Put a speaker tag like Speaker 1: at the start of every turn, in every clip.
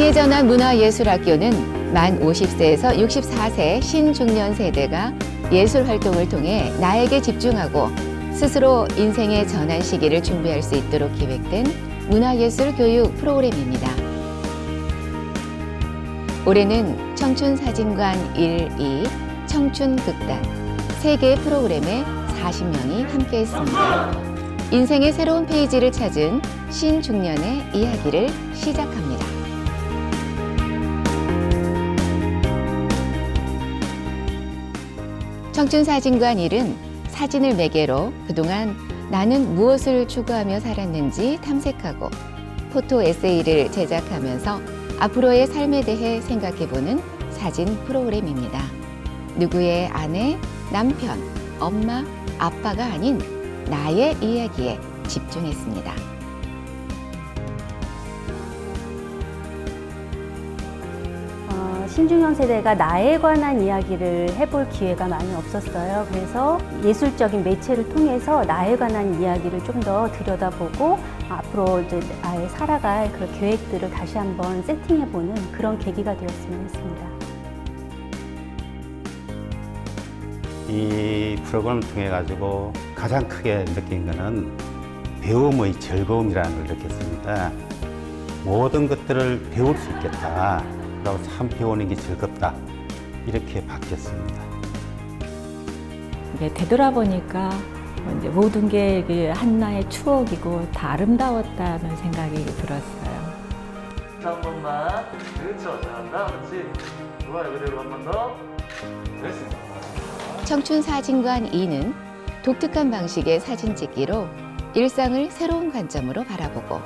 Speaker 1: 생애전환 문화예술학교는 만 50세에서 64세 신중년 세대가 예술 활동을 통해 나에게 집중하고 스스로 인생의 전환 시기를 준비할 수 있도록 기획된 문화예술 교육 프로그램입니다. 올해는 청춘사진관 1, 2, 청춘극단 세 개의 프로그램에 40명이 함께했습니다. 인생의 새로운 페이지를 찾은 신중년의 이야기를 시작합니다. 청춘사진관 1은 사진을 매개로 그동안 나는 무엇을 추구하며 살았는지 탐색하고 포토 에세이를 제작하면서 앞으로의 삶에 대해 생각해보는 사진 프로그램입니다. 누구의 아내, 남편, 엄마, 아빠가 아닌 나의 이야기에 집중했습니다.
Speaker 2: 신중년 세대가 나에 관한 이야기를 해볼 기회가 많이 없었어요. 그래서 예술적인 매체를 통해서 나에 관한 이야기를 좀 더 들여다보고 앞으로 이제 나의 살아갈 그런 계획들을 다시 한번 세팅해보는 그런 계기가 되었으면 했습니다.
Speaker 3: 이 프로그램을 통해 가지고 가장 크게 느낀 것은 배움의 즐거움이라는 걸 느꼈습니다. 모든 것들을 배울 수 있겠다. 그리고 참 배우는 게 즐겁다. 이렇게 바뀌었습니다.
Speaker 4: 이게 되돌아보니까 이제 모든 게 하나의 추억이고 다 아름다웠다는 생각이 들었어요.
Speaker 5: 한 번만 그렇죠 잘한다 그렇지 좋아요 그대로 한 번 더 됐습니다
Speaker 1: 청춘 사진관 2는 독특한 방식의 사진 찍기로 일상을 새로운 관점으로 바라보고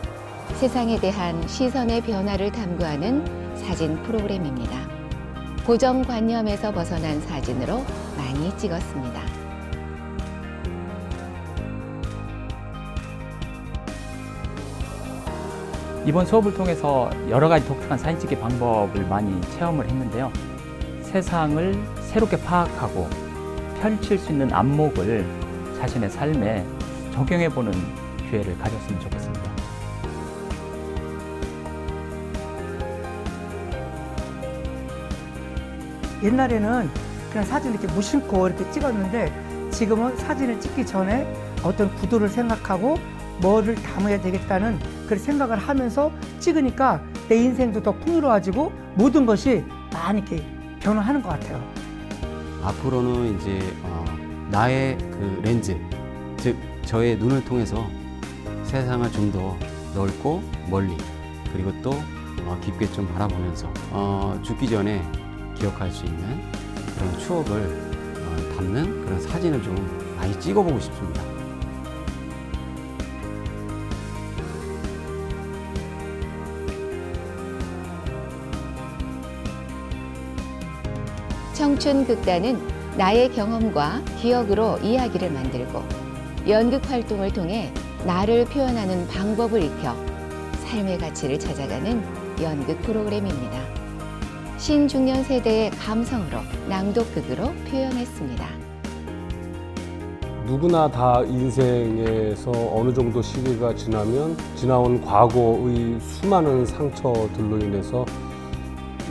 Speaker 1: 세상에 대한 시선의 변화를 탐구하는 사진 프로그램입니다. 고정관념에서 벗어난 사진으로 많이 찍었습니다.
Speaker 6: 이번 수업을 통해서 여러 가지 독특한 사진 찍기 방법을 많이 체험을 했는데요. 세상을 새롭게 파악하고 펼칠 수 있는 안목을 자신의 삶에 적용해 보는 기회를 가졌으면 좋겠습니다.
Speaker 7: 옛날에는 그냥 사진을 이렇게 무심코 이렇게 찍었는데 지금은 사진을 찍기 전에 어떤 구도를 생각하고 뭐를 담아야 되겠다는 그런 생각을 하면서 찍으니까 내 인생도 더 풍요로워지고 모든 것이 많이 이렇게 변화하는 것 같아요.
Speaker 8: 앞으로는 이제 어, 나의 그 렌즈, 즉 저의 눈을 통해서 세상을 좀 더 넓고 멀리 그리고 또 어, 깊게 좀 바라보면서 어, 죽기 전에 기억할 수 있는 그런 추억을 어, 담는 그런 사진을 좀 많이 찍어보고 싶습니다.
Speaker 1: 청춘 극단은 나의 경험과 기억으로 이야기를 만들고 연극 활동을 통해 나를 표현하는 방법을 익혀 삶의 가치를 찾아가는 연극 프로그램입니다. 신중년 세대의 감성으로 낭독극으로 표현했습니다.
Speaker 9: 누구나 다 인생에서 어느 정도 시기가 지나면 지나온 과거의 수많은 상처들로 인해서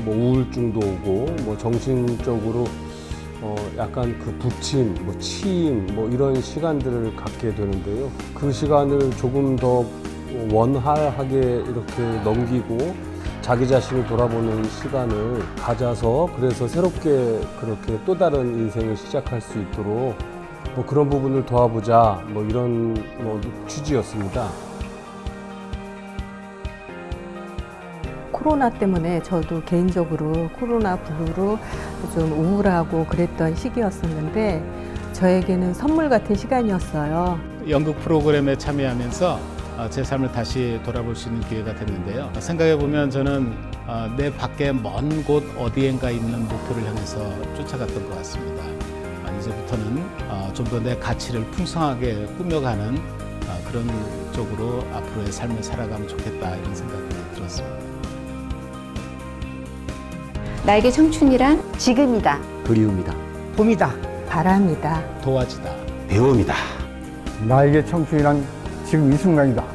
Speaker 9: 뭐 우울증도 오고 뭐 정신적으로 어 약간 그 부침, 뭐 치임 뭐 이런 시간들을 갖게 되는데요. 그 시간을 조금 더 원활하게 이렇게 넘기고 자기 자신을 돌아보는 시간을 가져서 그래서 새롭게 그렇게 또 다른 인생을 시작할 수 있도록 뭐 그런 부분을 도와보자 뭐 이런 뭐 취지였습니다.
Speaker 10: 코로나 때문에 저도 개인적으로 코로나 블루로 좀 우울하고 그랬던 시기였었는데 저에게는 선물 같은 시간이었어요.
Speaker 11: 연극 프로그램에 참여하면서 어, 제 삶을 다시 돌아볼 수 있는 기회가 됐는데요. 생각해 보면 저는 어, 내 밖에 먼 곳 어디엔가 있는 목표를 향해서 쫓아갔던 것 같습니다. 어, 이제부터는 좀 더 내 가치를 풍성하게 꾸며가는 어, 그런 쪽으로 앞으로의 삶을 살아가면 좋겠다 이런 생각이 들었습니다.
Speaker 1: 나에게 청춘이란
Speaker 2: 지금이다.
Speaker 8: 그리움이다.
Speaker 7: 봄이다.
Speaker 10: 바람이다.
Speaker 11: 도와지다.
Speaker 3: 배움이다.
Speaker 12: 나에게 청춘이란 지금 이 순간이다.